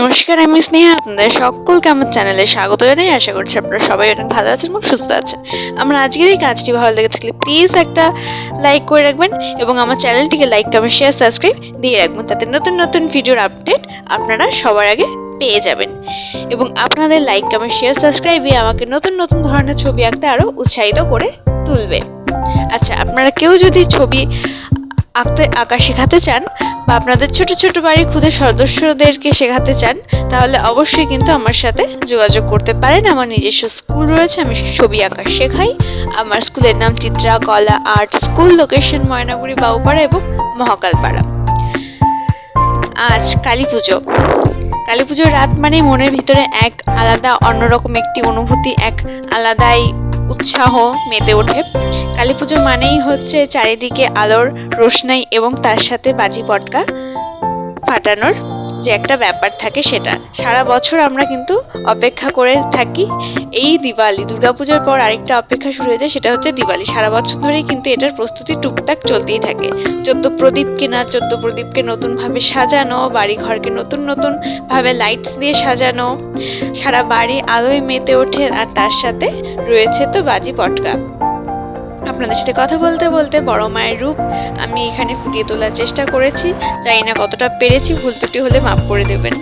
নমস্কার, আমি স্নেহা, আপনাদের সকলকে আমার চ্যানেলে স্বাগত জানাই। আশা করছি আপনারা সবাই অনেক ভালো আছেন এবং সুস্থ আছেন। আমার আজকের এই কাজটি ভালো লেগে থাকলে প্লিজ একটা লাইক করে রাখবেন এবং আমার চ্যানেলটিকে লাইক কমেন্ট শেয়ার সাবস্ক্রাইব দিয়ে রাখবেন। তাতে নতুন নতুন ভিডিওর আপডেট আপনারা সবার আগে পেয়ে যাবেন। এবং আপনাদের লাইক কমেন্ট শেয়ার সাবস্ক্রাইবই আমাকে নতুন নতুন ধরনের ছবি আঁকতে আরও উৎসাহিত করে তুলবে। আচ্ছা আপনারা কেউ যদি ছবি আঁকতে, আঁকা শেখাতে চান বা আপনাদের ছোট ছোট বাড়ির ক্ষুদে সদস্যদেরকে শেখাতে চান, তাহলে অবশ্যই কিন্তু আমার সাথে যোগাযোগ করতে পারেন। আমার নিজস্ব স্কুল রয়েছে, আমি ছবি আঁকা শেখাই। আমার স্কুলের নাম Chitra Kala art school, location Maynaguri Babupara এবং মহাকালপাড়া। আজ কালী পুজো। কালী পুজোর রাত মানে মনের ভিতরে এক আলাদা, অন্যরকম একটি অনুভূতি, এক আলাদাই উৎসাহ মেতে ওঠে। কালী পুজো মানেই হচ্ছে চারিদিকে আলোর রোশনাই এবং তার সাথে বাজি পটকা ফাটানোর যে একটা ব্যাপার থাকে সেটা। সারা বছর আমরা কিন্তু অপেক্ষা করে থাকি এই দিওয়ালি। দুর্গাপূজার পর আরেকটা অপেক্ষা শুরু হয়ে যায়, সেটা হচ্ছে দিওয়ালি। সারা বছর ধরেই কিন্তু এটার প্রস্তুতি টুকটাক চলতেই থাকে। চোদ্দ প্রদীপ কেনা চোদ্দ প্রদীপকে নতুনভাবে সাজানো বাড়ি ঘরকে নতুন নতুন ভাবে লাইটস দিয়ে সাজানো, সারা বাড়ি আলোয় মেতে ওঠে, আর তার সাথে রয়েছে তো বাজি পটকা আপনাদের সাথে কথা বলতে বলতে বড় মায়ের রূপ আমি এখানে ফুটিয়ে তোলার চেষ্টা করেছি। জানি না কতটা পেরেছি, ভুল ত্রুটি হলে মাফ করে দেবেন।